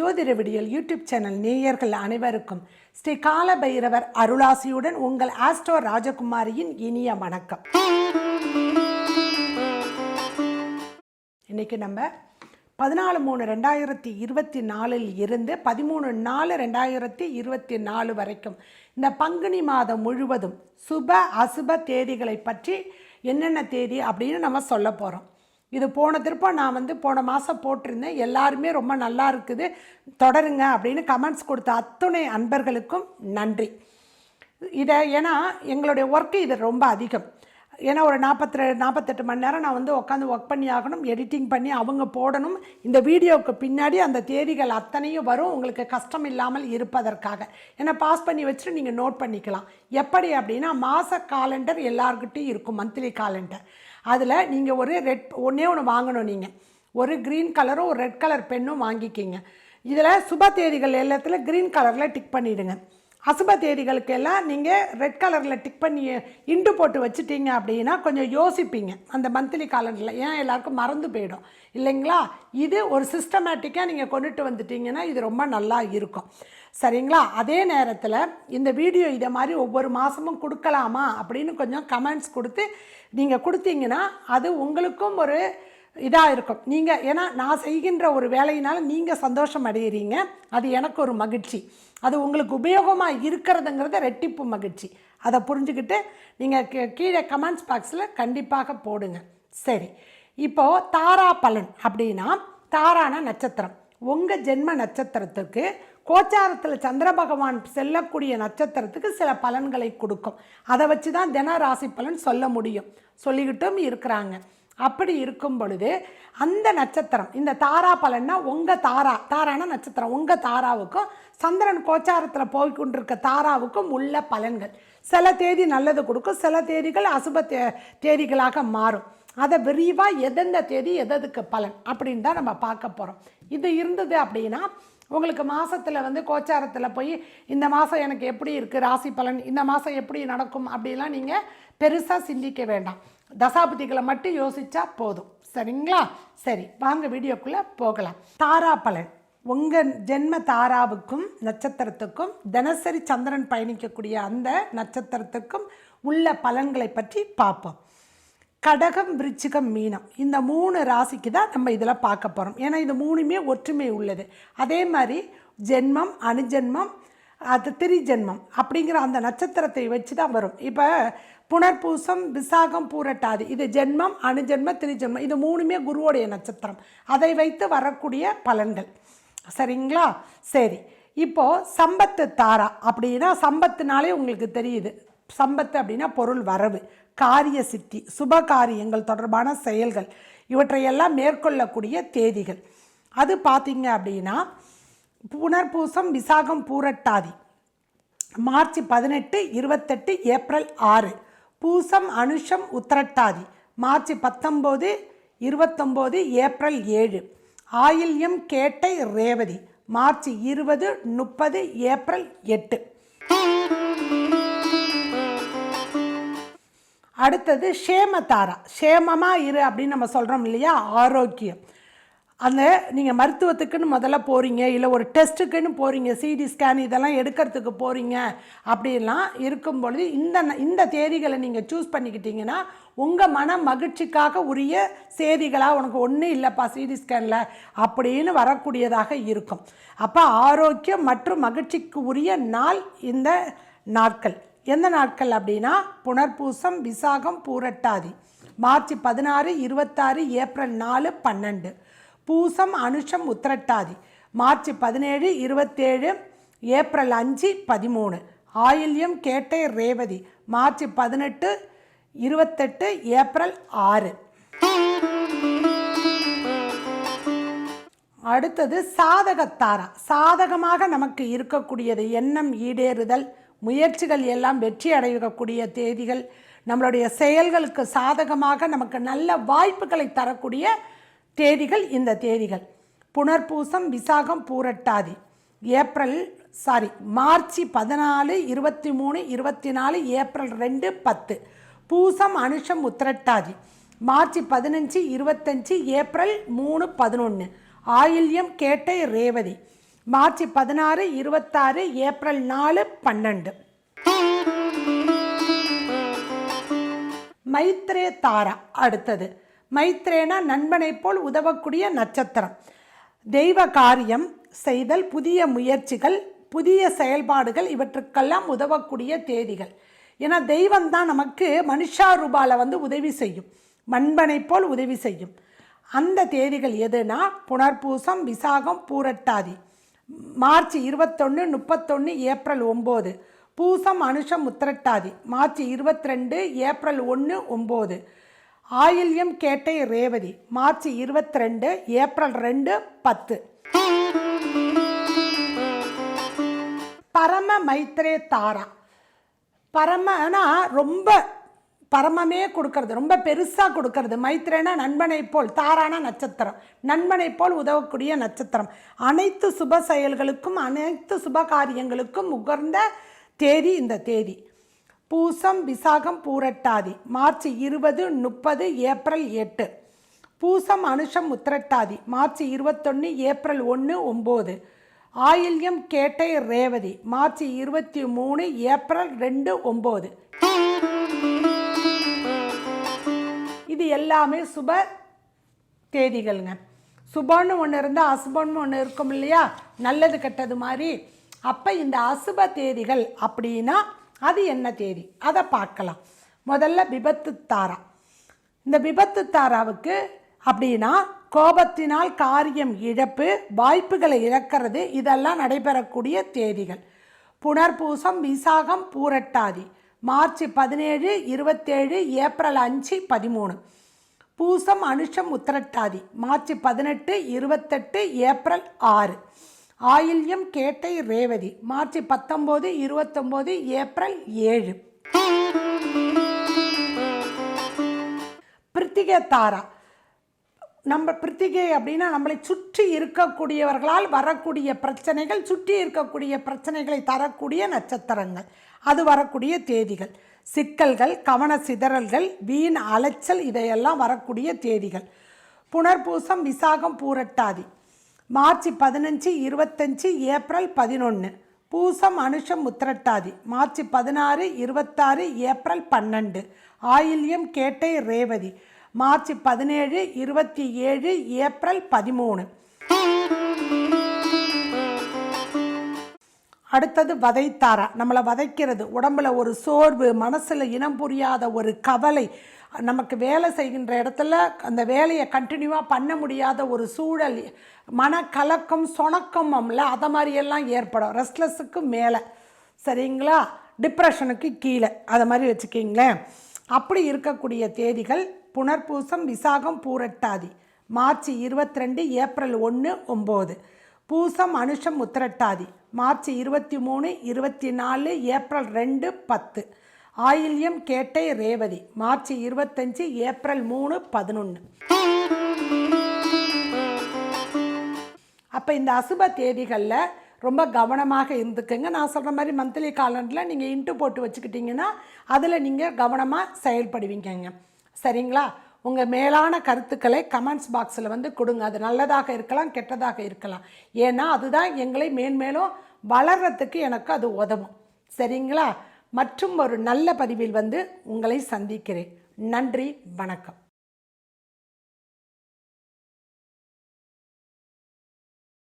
ஜோதிட விடியல் YouTube channel நேயர்கள் அனைவருக்கும் ஸ்ரீ கால பைரவர் அருளாசியுடன் உங்கள் ஆஸ்ட்ரோ ராஜகுமாரியின் இனிய வணக்கம். இன்னைக்கு நம்ம பதினாலு மூணு ரெண்டாயிரத்தி இருபத்தி நாலில் இருந்து பதிமூணு நாலு ரெண்டாயிரத்தி இருபத்தி நாலு வரைக்கும் இந்த பங்குனி மாதம் முழுவதும் சுப அசுப தேதிகளை பற்றி என்னென்ன தேதி அப்படின்னு நம்ம சொல்ல போகிறோம் இது போன திருப்பம் நான் வந்து போன மாதம் போட்டிருந்தேன். எல்லாருமே ரொம்ப நல்லா இருக்குது. தொடருங்க அப்படின்னு கமெண்ட்ஸ் கொடுத்த அத்துணை அன்பர்களுக்கும் நன்றி. இதை ஏன்னா எங்களுடைய ஒர்க்கு இது ரொம்ப அதிகம். ஏன்னா ஒரு நாற்பத்தி நாற்பத்தெட்டு மணி நேரம் நான் வந்து உட்காந்து ஒர்க் பண்ணி ஆகணும் எடிட்டிங் பண்ணி அவங்க போடணும். இந்த வீடியோவுக்கு பின்னாடி அந்த தேதிகள் அத்தனையும் வரும். உங்களுக்கு கஷ்டம் இல்லாமல் இருப்பதற்காக. ஏன்னா பாஸ் பண்ணி வச்சுட்டு நீங்கள் நோட் பண்ணிக்கலாம். எப்படி அப்படின்னா மாத காலண்டர் எல்லாருக்கிட்டையும் இருக்கும். மந்த்லி காலண்டர் அதில் நீங்கள் ஒரு ரெட் ஒன்றே ஒன்று வாங்கணும் நீங்கள் ஒரு க்ரீன் கலரும் ஒரு ரெட் கலர் பென்னும் வாங்கிக்கிங்க. இதில் சுப தேதிகள் எல்லாத்தில் க்ரீன் கலரில் டிக் பண்ணிவிடுங்க அசுப தேதிகளுக்கு எல்லாம் நீங்கள் ரெட் கலரில் டிக் பண்ணி இண்டு போட்டு வச்சுட்டீங்க அப்படின்னா கொஞ்சம் யோசிப்பீங்க. அந்த மந்த்லி காலண்டரில் ஏன்? எல்லாருக்கும் மறந்து போயிடும். இல்லைங்களா? இது ஒரு சிஸ்டமேட்டிக்காக நீங்கள் கொண்டுட்டு வந்துட்டீங்கன்னா இது ரொம்ப நல்லா இருக்கும். சரிங்களா? அதே நேரத்தில் இந்த வீடியோ இதை மாதிரி ஒவ்வொரு மாதமும் கொடுக்கலாமா அப்படின்னு கொஞ்சம் கமெண்ட்ஸ் கொடுத்து நீங்கள் கொடுத்தீங்கன்னா அது உங்களுக்கும் ஒரு இதாக இருக்கும். நீங்கள் ஏன்னா நான் செய்கின்ற ஒரு வேலையினால் நீங்கள் சந்தோஷம் அடையிறீங்க. அது எனக்கு ஒரு மகிழ்ச்சி. அது உங்களுக்கு உபயோகமாக இருக்கிறதுங்கிறத ரெட்டிப்பு மகிழ்ச்சி. அதை புரிஞ்சுக்கிட்டு நீங்கள் கீழே கமெண்ட்ஸ் பாக்ஸில் கண்டிப்பாக போடுங்க. சரி. இப்போது தாரா பலன் அப்படின்னா தாரான நட்சத்திரம். உங்கள் ஜென்ம நட்சத்திரத்துக்கு கோச்சாரத்தில் சந்திர பகவான் செல்லக்கூடிய நட்சத்திரத்துக்கு சில பலன்களை கொடுக்கும். அதை வச்சு தான் தின ராசி பலன் சொல்ல முடியும். சொல்லிக்கிட்டும் இருக்கிறாங்க. அப்படி இருக்கும் பொழுது அந்த நட்சத்திரம் இந்த தாரா பலன்னா உங்கள் தாரா தாரான நட்சத்திரம் உங்கள் தாராவுக்கும் சந்திரன் கோச்சாரத்தில் போய்கொண்டிருக்க தாராவுக்கும் உள்ள பலன்கள். சில தேதி நல்லது கொடுக்கும் சில தேதிகள் அசுப தே தேதிகளாக மாறும். அதை விரிவாக எதெந்த தேதி எததுக்கு பலன் அப்படின்னு தான் நம்ம பார்க்க போகிறோம் இது இருந்தது அப்படின்னா உங்களுக்கு மாதத்தில் வந்து கோச்சாரத்தில் போய் இந்த மாதம் எனக்கு எப்படி இருக்குது ராசி பலன் இந்த மாதம் எப்படி நடக்கும் அப்படிலாம் நீங்கள் பெருசாக சிந்திக்க வேண்டாம். தசாபதிகளை மட்டும் யோசித்தா போதும். சரிங்களா? சரி வாங்க வீடியோக்குள்ளே போகலாம். தாரா பலன். உங்கள் ஜென்ம தாராவுக்கும் நட்சத்திரத்துக்கும் தினசரி சந்திரன் பயணிக்கக்கூடிய அந்த நட்சத்திரத்துக்கும் உள்ள பலன்களை பற்றி பார்ப்போம். கடகம் விருச்சிகம் மீனம். இந்த மூணு ராசிக்கு தான் நம்ம இதில் பார்க்க போகிறோம் ஏன்னா இது மூணுமே ஒற்றுமை உள்ளது. அதே மாதிரி ஜென்மம் அணுஜென்மம் அது திரிஜென்மம் அப்படிங்கிற அந்த நட்சத்திரத்தை வச்சு தான் வரும். இப்போ புனர்பூசம் விசாகம் பூரட்டாது. இது ஜென்மம் அணுஜென்ம திரிஜென்மம். இது மூணுமே குருவோடைய நட்சத்திரம். அதை வைத்து வரக்கூடிய பலன்கள். சரிங்களா? சரி. இப்போது சம்பத்து தாரா அப்படின்னா சம்பத்துனாலே உங்களுக்கு தெரியுது. சம்பத்து அப்படின்னா பொருள் வரவு காரிய சித்தி சுப காரியங்கள் தொடர்பான செயல்கள் இவற்றையெல்லாம் மேற்கொள்ளக்கூடிய தேதிகள். அது பார்த்திங்க அப்படின்னா புனர்பூசம் விசாகம் பூரட்டாதி. மார்ச் பதினெட்டு இருபத்தெட்டு ஏப்ரல் ஆறு. பூசம் அனுஷம் உத்திரட்டாதி. மார்ச் பத்தொம்போது இருபத்தொம்போது ஏப்ரல் ஏழு. ஆயில்யம் கேட்டை ரேவதி. மார்ச் இருபது முப்பது ஏப்ரல் எட்டு. அடுத்தது ஷேமதாரா ஷேமமாக இரு அப்படின்னு நம்ம சொல்கிறோம் இல்லையா? ஆரோக்கியம். அந்த நீங்கள் மருத்துவத்துக்குன்னு முதல்ல போகிறீங்க இல்லை ஒரு டெஸ்ட்டுக்குன்னு போகிறீங்க சிடி ஸ்கேன் இதெல்லாம் எடுக்கிறதுக்கு போகிறீங்க அப்படிலாம் இருக்கும் பொழுது இந்த இந்த தேதிகளை நீங்கள் சூஸ் பண்ணிக்கிட்டீங்கன்னா உங்கள் மன மகிழ்ச்சிக்காக உரிய செய்திகளாக உனக்கு ஒன்றும் இல்லைப்பா சிடி ஸ்கேனில் அப்படின்னு வரக்கூடியதாக இருக்கும். அப்போ ஆரோக்கியம் மற்றும் மகிழ்ச்சிக்கு உரிய நாள் இந்த நாட்கள். எந்த நாட்கள் அப்படின்னா? புனர்பூசம் விசாகம் பூரட்டாதி. மார்ச் பதினாறு இருபத்தாறு ஏப்ரல் நாலு பன்னெண்டு. பூசம் அனுஷம் உத்திரட்டாதி. மார்ச் பதினேழு இருபத்தேழு ஏப்ரல் அஞ்சு பதிமூணு. ஆயில்யம் கேட்டை ரேவதி. மார்ச் பதினெட்டு இருபத்தெட்டு ஏப்ரல் ஆறு. அடுத்தது சாதகத்தாரா? சாதகமாக நமக்கு இருக்கக்கூடியது எண்ணம் ஈடேறுதல் முயற்சிகள் எல்லாம் வெற்றி அடையக்கூடிய தேதிகள் நம்மளுடைய செயல்களுக்கு சாதகமாக நமக்கு நல்ல வாய்ப்புகளை தரக்கூடிய தேதிகள் இந்த தேதிகள். புனர்பூசம் விசாகம் பூரட்டாதி. ஏப்ரல் சாரி மார்ச் பதினாலு இருபத்தி மூணு இருபத்தி நாலு ஏப்ரல் ரெண்டு பத்து. பூசம் அனுஷம் உத்திரட்டாதி. மார்ச் பதினஞ்சு இருபத்தஞ்சு ஏப்ரல் மூணு பதினொன்று ஆயில்யம் கேட்டை ரேவதி. மார்ச் பதினாறு இருபத்தாறு ஏப்ரல் நாலு பன்னெண்டு. மைத்ரே தாரா அடுத்தது. மைத்ரேனா நண்பனைப் போல் உதவக்கூடிய நட்சத்திரம். தெய்வ காரியம் செய்தல் புதிய முயற்சிகள் புதிய செயல்பாடுகள் இவற்றுக்கெல்லாம் உதவக்கூடிய தேதிகள். ஏன்னா தெய்வம் தான் நமக்கு மனுஷா ரூபால வந்து உதவி செய்யும். மண்பனை போல் உதவி செய்யும். அந்த தேதிகள் எதுனா புனர்பூசம் விசாகம் பூரட்டாதி. மார்ச் இருபத்தொன்று முப்பத்தொன்று ஏப்ரல் ஒம்பது. பூசம் அனுஷம் உத்திரட்டாதி. மார்ச் இருபத்தி ரெண்டு ஏப்ரல் ஒன்று ஒம்பது. ஆயில்யம் கேட்டை ரேவதி. மார்ச் இருபத்தி ரெண்டு ஏப்ரல் ரெண்டு பத்து. பரம மைத்ரே தாரா. பரமனா ரொம்ப பரமமே கொடுக்கறது ரொம்ப பெருசாக கொடுக்கறது மைத்ரேனா நண்பனை போல் தாரான நட்சத்திரம் நண்பனை போல் உதவக்கூடிய நட்சத்திரம். அனைத்து சுப செயல்களுக்கும் அனைத்து சுப காரியங்களுக்கும் உகர்ந்த தேதி இந்த தேதி. பூசம் விசாகம் பூரட்டாதி. மார்ச் இருபது முப்பது ஏப்ரல் எட்டு. பூசம் அனுஷம் உத்திரட்டாதி. மார்ச் இருபத்தொன்று ஏப்ரல் ஒன்று ஒம்பது. ஆயில்யம் கேட்டை ரேவதி. மார்ச் இருபத்தி மூணு ஏப்ரல் ரெண்டு ஒம்பது. இது எல்லாமே சுப தேதிகள்ங்க. சுபன்னு ஒன்று இருந்தால் அசுபம்னு ஒன்று இருக்கும் இல்லையா? நல்லது கெட்டது மாதிரி. அப்போ இந்த அசுப தேதிகள் அப்படின்னா அது என்ன தேதி? அதை பார்க்கலாம். முதல்ல விபத்து தாரா. இந்த விபத்து தாராவுக்கு அப்படின்னா கோபத்தினால் காரியம் இழப்பு வாய்ப்புகளை இழக்கிறது இதெல்லாம் நடைபெறக்கூடிய தேதிகள். புனர்பூசம் விசாகம் பூரட்டாதி. மார்ச் பதினேழு இருபத்தேழு ஏப்ரல் அஞ்சு பதிமூணு. பூசம் அனுஷம் உத்திரட்டாதி. மார்ச் பதினெட்டு இருபத்தெட்டு ஏப்ரல் ஆறு. ஆயில்யம் கேட்டை ரேவதி. மார்ச் பத்தொம்போது இருபத்தொம்போது ஏப்ரல் ஏழு. பிரித்திகை தாரா நம்ம பிரித்திகை அப்படின்னா நம்மளை சுற்றி இருக்கக்கூடியவர்களால் வரக்கூடிய பிரச்சனைகள் சுற்றி இருக்கக்கூடிய பிரச்சனைகளை தரக்கூடிய நட்சத்திரங்கள். அது வரக்கூடிய தேதிகள். சிக்கல்கள் கவன சிதறல்கள் வீண் அலைச்சல் இதையெல்லாம் வரக்கூடிய தேதிகள். புனர்பூசம் விசாகம் பூரட்டாதி. மார்ச் பதினஞ்சு இருபத்தஞ்சு ஏப்ரல் பதினொன்று பூசம் அனுஷம் உத்திரட்டாதி. மார்ச் பதினாறு இருபத்தாறு ஏப்ரல் பன்னெண்டு. ஆயில்யம் கேட்டை ரேவதி. மார்ச் பதினேழு இருபத்தி ஏழு ஏப்ரல் பதிமூணு. அடுத்தது வதைத்தாரா. நம்மளை வதைக்கிறது. உடம்புல ஒரு சோர்வு மனசில் இனம் புரியாத ஒரு கவலை. நமக்கு வேலை செய்கின்ற இடத்துல அந்த வேலையை கண்டினியூவாக பண்ண முடியாத ஒரு சூழல். மனக்கலக்கம் சொணக்கம்ல அதை மாதிரியெல்லாம் ஏற்படும். ரெஸ்ட்லெஸ்ஸுக்கு மேலே. சரிங்களா? டிப்ரெஷனுக்கு கீழே. அதை மாதிரி வச்சுக்கிங்களேன். அப்படி இருக்கக்கூடிய தேதிகள் புனர்பூசம் விசாகம் பூரட்டாதி. மார்ச் இருபத்தி ரெண்டு ஏப்ரல் ஒன்று ஒம்பது. பூசம் அனுஷம் உத்திரட்டாதி. மார்ச் இருபத்தி மூணு இருபத்தி நாலு ஏப்ரல் ரெண்டு பத்து. ஆயில்யம் கேட்டை ரேவதி. மார்ச் இருபத்தஞ்சு ஏப்ரல் மூணு பதினொன்று அப்போ இந்த அசுப தேதிகளில் ரொம்ப கவனமாக இருந்துக்குங்க. நான் சொல்கிற மாதிரி மந்த்லி காலண்டரில் நீங்கள் இன்ட்டு போட்டு வச்சுக்கிட்டிங்கன்னா அதில் நீங்கள் கவனமாக செயல்படுவீங்கங்க. சரிங்களா? உங்கள் மேலான கருத்துக்களை கமெண்ட்ஸ் பாக்ஸில் வந்து கொடுங்க. அது நல்லதாக இருக்கலாம் கெட்டதாக இருக்கலாம். ஏன்னா அதுதான் எங்களை மேன்மேலும் வளர்கிறதுக்கு எனக்கு அது உதவும். சரிங்களா? மற்றும் ஒரு நல்ல பதிவில் வந்து உங்களை சந்திக்கிறேன். நன்றி வணக்கம்.